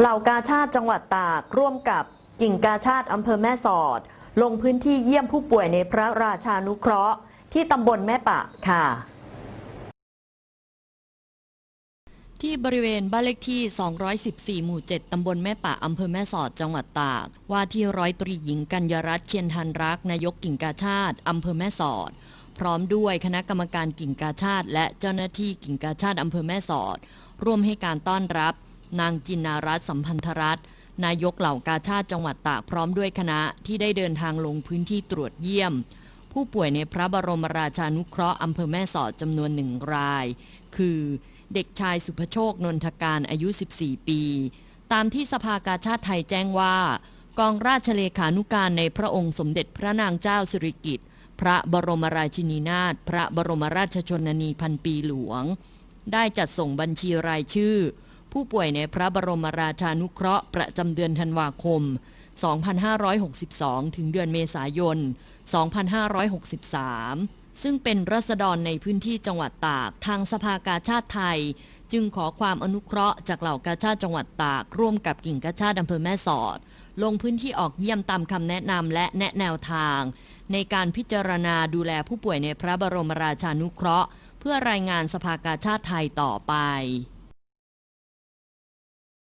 เหล่ากาชาติจังหวัดตากร่วมกับกิ่งกาชาติอำเภอแม่สอด ลงพื้นที่เยี่ยมผู้ป่วยในพระราชานุเคราะห์ ที่ตำบลแม่ปะค่ะ ที่บริเวณบ้านเลขที่ 214 หมู่ 7 ตำบลแม่ปะอำเภอแม่สอด จังหวัดตาก ว่าที่ร้อยตรีหญิงกัญญรัตน์เชียนทันรัก นายกกิ่งกาชาติอำเภอแม่สอด พร้อมด้วยคณะกรรมการกิ่งกาชาติ และเจ้าหน้าที่กิ่งกาชาติอำเภอแม่สอด ร่วมให้การต้อนรับ นางจินนารัตสัมพันธรัตน์นายกเหล่ากาชาติจังหวัดตากพร้อมด้วยคณะที่ได้เดินทางลงพื้นที่ตรวจเยี่ยม ผู้ป่วยในพระบรมราชานุเคราะห์อำเภอแม่สอดจำนวนหนึ่งราย คือเด็กชายสุภโชคนนทการอายุ 14 ปี ตามที่สภากาชาติไทยแจ้งว่า กองราชเลขานุการในพระองค์สมเด็จพระนางเจ้าสิริกิติ์พระบรมราชินีนาถพระบรมราชชนนีพันปีหลวง ได้จัดส่งบัญชีรายชื่อ ผู้ป่วยในพระบรมราชานุเคราะห์ประจำเดือนธันวาคม 2562 ถึงเดือนเมษายน 2563 ซึ่งเป็นรัษฎรในพื้นที่จังหวัดตาก ทางสภากาชาติไทย จึงขอความอนุเคราะห์จากเหล่ากาชาติจังหวัดตาก ร่วมกับกิ่งกาชาติอำเภอแม่สอด ลงพื้นที่ออกเยี่ยมตามคำแนะนำและแนะแนวทาง ในการพิจารณาดูแลผู้ป่วยในพระบรมราชานุเคราะห์ เพื่อรายงานสภากาชาติไทยต่อไป